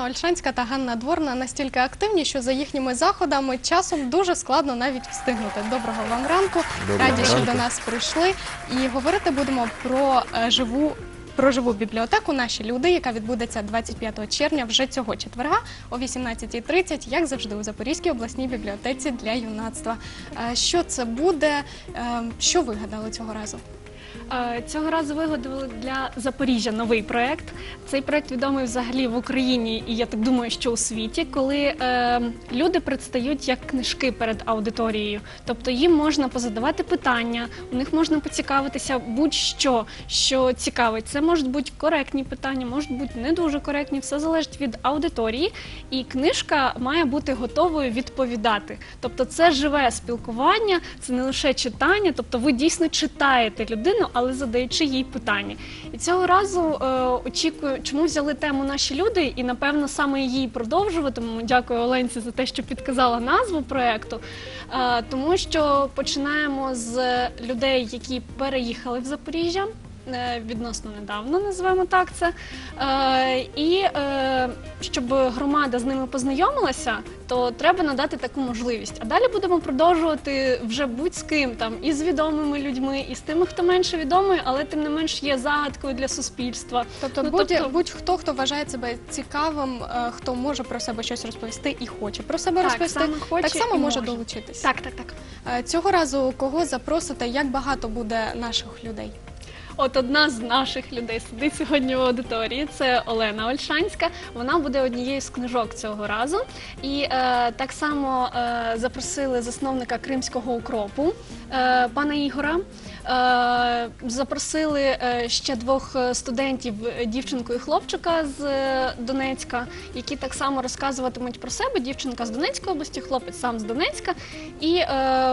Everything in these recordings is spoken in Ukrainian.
Олена Ольшанська та Ганна Дворна настільки активні, що за їхніми заходами часом дуже складно навіть встигнути. Доброго вам ранку. Доброго Раді, що ранку. до нас прийшли. І говорити будемо про е, живу. Про живу бібліотеку наші люди, яка відбудеться 25 червня вже цього четверга о 18.30, як завжди у Запорізькій обласній бібліотеці для юнацтва. Е, Що це буде? Е, Що вигадали цього разу? Е, Цього разу вигадали для Запоріжжя новий проект. Цей проект відомий взагалі в Україні, і я так думаю, що у світі, коли е, люди предстають як книжки перед аудиторією. Тобто їм можна позадавати питання, у них можна поцікавитися будь-що, що цікавить. Це можуть бути коректні питання, можуть бути не дуже коректні. Все залежить від аудиторії, і книжка має бути готовою відповідати. Тобто, це живе спілкування, це не лише читання, тобто ви дійсно читаєте людину, але задаючи їй питання. І цього разу е, очікую, чому взяли тему наші люди, і напевно саме її продовжуватимемо. Дякую Оленці за те, що підказала назву проекту. Е, тому що починаємо з людей, які переїхали в Запоріжжя. Е, Відносно недавно називаємо так це. Е, і е, щоб громада з ними познайомилася, то треба надати таку можливість. А далі будемо продовжувати вже будь з ким там і з відомими людьми, і з тими, хто менше відомий, але тим не менш є загадкою для суспільства. Тобто, Ну, будь, тобто- будь-хто, хто вважає себе цікавим, хто може про себе щось розповісти і хоче про себе Так, розповісти, саме хоче так само і може долучитись. Так, так, так. Цього разу кого запросите, як багато буде наших людей? От одна з наших людей сидить сьогодні в аудиторії. Це Олена Ольшанська. Вона буде однією з книжок цього разу. І е, так само е, запросили засновника кримського укропу е, пана Ігора. Е, запросили е, ще двох е, студентів, дівчинку і хлопчика з Донецька, які так само розказуватимуть про себе. Дівчинка з Донецької області, хлопець сам з Донецька. І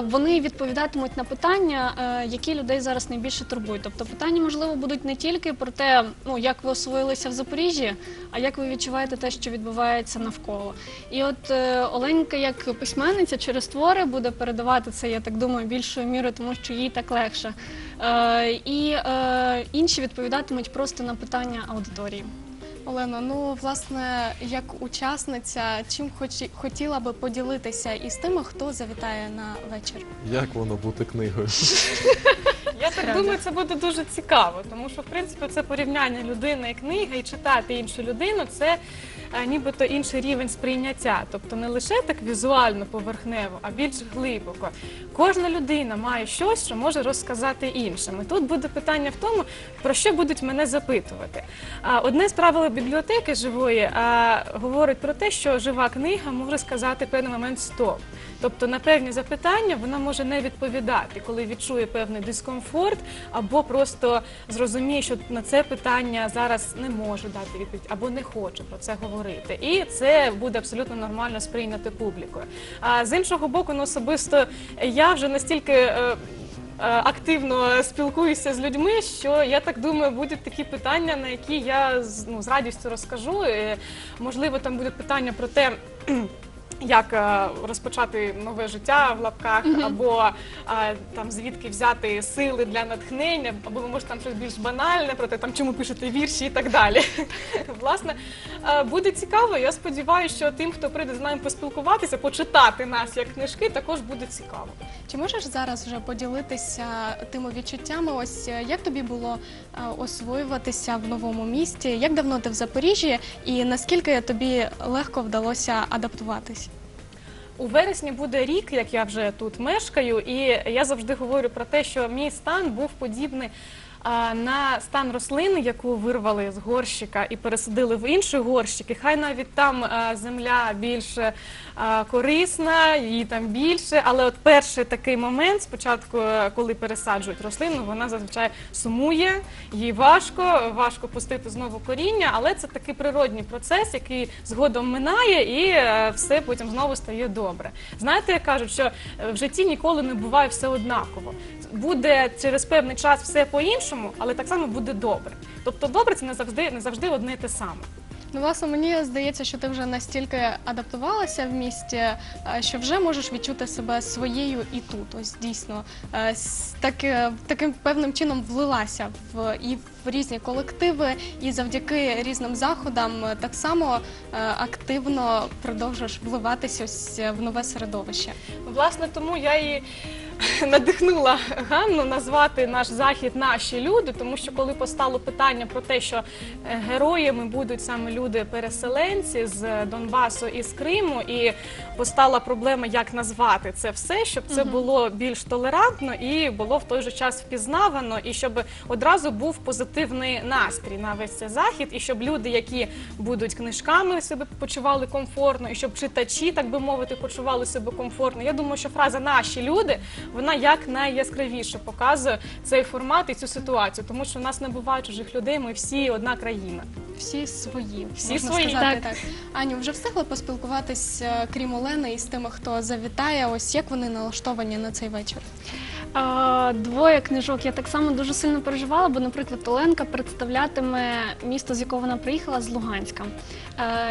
вони відповідатимуть на питання, які людей зараз найбільше турбують. Тобто питання, можливо, будуть не тільки про те, ну як ви освоїлися в Запоріжжі, а як ви відчуваєте те, що відбувається навколо. І от Оленька, як письменниця через твори, буде передавати це, я так думаю, більшою мірою, тому що їй так легше. Е, і е, інші відповідатимуть просто на питання аудиторії. Олена, ну власне, як учасниця, чим хоч- хотіла би поділитися із тими, хто завітає на вечір? Як воно бути книгою? Я так думаю, це буде дуже цікаво, тому що в принципі це порівняння людини і книги, і читати іншу людину це е, нібито інший рівень сприйняття. Тобто не лише так візуально поверхнево, а більш глибоко. Кожна людина має щось, що може розказати іншим. І тут буде питання в тому, про що будуть мене запитувати. А одне з правил бібліотеки живої а, говорить про те, що жива книга може сказати певний момент стоп. Тобто на певні запитання вона може не відповідати, коли відчує певний дискомфорт, або просто зрозуміє, що на це питання зараз не може дати відповідь, або не хоче про це говорити. І це буде абсолютно нормально сприйняти публікою. А з іншого боку, ну особисто я вже настільки. е, е, Активно спілкуюся з людьми, що я так думаю, будуть такі питання, на які я ну, з радістю розкажу. І, можливо, там будуть питання про те, як е, розпочати нове життя в лапках, або е, там звідки взяти сили для натхнення, або ви можете там щось більш банальне про те, там чому пишете вірші і так далі. Власне, е, буде цікаво. Я сподіваюся, що тим, хто прийде з нами поспілкуватися, почитати нас як книжки, також буде цікаво. Чи можеш зараз вже поділитися тими відчуттями? Ось е, як тобі було е, освоюватися в новому місті? Як давно ти в Запоріжжі, і наскільки тобі легко вдалося адаптуватись? У вересні буде рік, як я вже тут мешкаю, і я завжди говорю про те, що мій стан був подібний. На стан рослини, яку вирвали з горщика і пересадили в інший горщик, і хай навіть там земля більш корисна, її там більше. Але от перший такий момент, спочатку, е, коли пересаджують рослину, вона зазвичай сумує, їй важко, важко пустити знову коріння, але це такий природній процес, який згодом минає, і е, все потім знову стає добре. Знаєте, як кажуть, що е, в житті ніколи не буває все однаково. Буде через певний час все по-іншому, але так само буде добре. Тобто добре це не завжди не завжди одне і те саме. Ну, власне, мені здається, що ти вже настільки адаптувалася в місті, е, що вже можеш відчути себе своєю і тут. Ось дійсно е, так, е, таким певним чином влилася в і в різні колективи, і завдяки різним заходам так само активно продовжуєш вливатися ось в нове середовище. Власне, тому я і надихнула Ганну назвати наш захід наші люди, тому що коли постало питання про те, що е, героями будуть саме люди-переселенці з Донбасу і з Криму, і постала проблема, як назвати це все, щоб це було більш толерантно і було в той же час впізнавано, і щоб одразу був позитивний настрій на весь цей захід, і щоб люди, які будуть книжками себе почували комфортно, і щоб читачі, так би мовити, почували себе комфортно. Я думаю, що фраза наші люди вона як найяскравіше показує цей формат і цю ситуацію, тому що в нас не буває чужих людей. Ми всі одна країна. Всі свої, Всі можна свої, сказати так. так. Аню, вже встигли поспілкуватись, е, крім Олени, і з тими, хто завітає. Ось як вони налаштовані на цей вечір? Двоє книжок я так само дуже сильно переживала, бо, наприклад, Оленка представлятиме місто, з якого вона приїхала, з Луганська.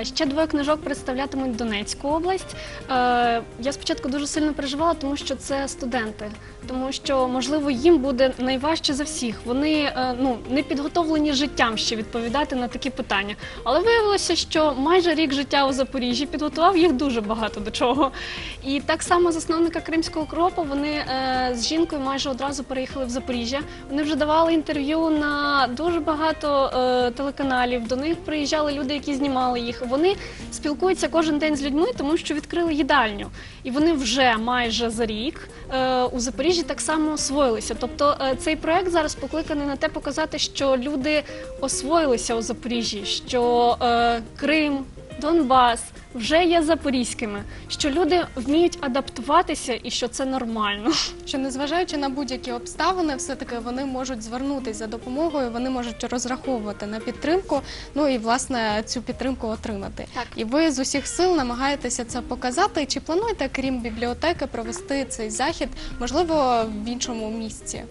Е, Ще двоє книжок представлятимуть Донецьку область. Е, Я спочатку дуже сильно переживала, тому що це студенти, тому що можливо їм буде найважче за всіх. Вони е, ну не підготовлені життям ще відповідати на такі питання. Але виявилося, що майже рік життя у Запоріжжі підготував їх дуже багато до чого. І так само засновника Кримського кропу вони з жінкою майже одразу переїхали в Запоріжжя. Вони вже давали інтерв'ю на дуже багато е, телеканалів. До них приїжджали люди, які знімали їх. Вони спілкуються кожен день з людьми, тому що відкрили їдальню. І вони вже майже за рік е, у Запоріжжі так само освоїлися. Тобто е, цей проект зараз покликаний на те показати, що люди освоїлися у Запоріжжі, що е, Крим, Донбас вже є запорізькими, що люди вміють адаптуватися і що це нормально. Що незважаючи на будь-які обставини, все таки вони можуть звернутися за допомогою, вони можуть розраховувати на підтримку. Ну і власне цю підтримку отримати. Так. І ви з усіх сил намагаєтеся це показати. Чи плануєте, крім бібліотеки, провести цей захід, можливо, в іншому місці?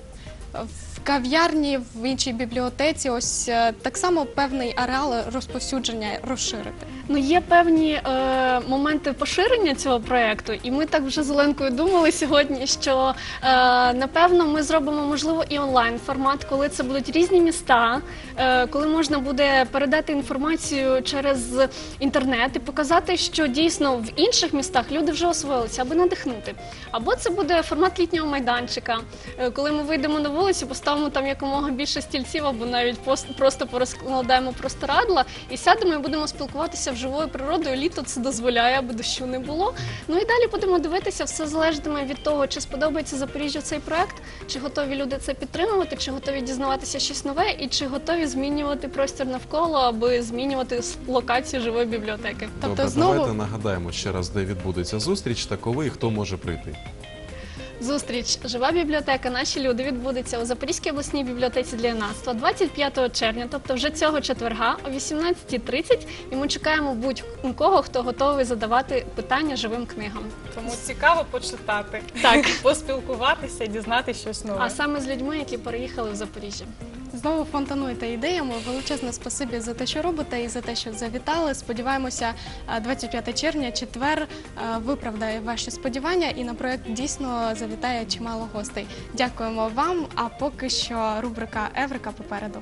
В кав'ярні, в іншій бібліотеці, ось е, так само певний ареал розповсюдження розширити. Ну є певні е, моменти поширення цього проекту, і ми так вже з Оленкою думали сьогодні, що е, напевно ми зробимо можливо і онлайн формат, коли це будуть різні міста, е, коли можна буде передати інформацію через інтернет і показати, що дійсно в інших містах люди вже освоїлися, аби надихнути. Або це буде формат літнього майданчика, е, коли ми вийдемо на вулицю, поставимо там якомога більше стільців, або навіть просто порозкладаємо простирадла і сядемо і будемо спілкуватися вживою природою. Літо це дозволяє, аби дощу не було. Ну і далі будемо дивитися, все залежатиме від того, чи сподобається Запоріжжю цей проект, чи готові люди це підтримувати, чи готові дізнаватися щось нове, і чи готові змінювати простір навколо, аби змінювати локацію живої бібліотеки. Тобто Добре, знову- давайте нагадаємо ще раз, де відбудеться зустріч та коли і хто може прийти. Зустріч Жива бібліотека. Наші люди відбудеться у Запорізькій обласній бібліотеці для юнацтва 25 червня, тобто вже цього четверга о 18.30. І ми чекаємо будь-кого, хто готовий задавати питання живим книгам. Тому цікаво почитати, Так. поспілкуватися, дізнати щось нове. А саме з людьми, які переїхали в Запоріжжя. Знову фонтануєте ідеями. Величезне спасибі за те, що робите, і за те, що завітали. Сподіваємося, е, 25 червня, четвер е, виправдає ваші сподівання, і на проект дійсно завітає чимало гостей. Дякуємо вам. А поки що рубрика Еврика попереду.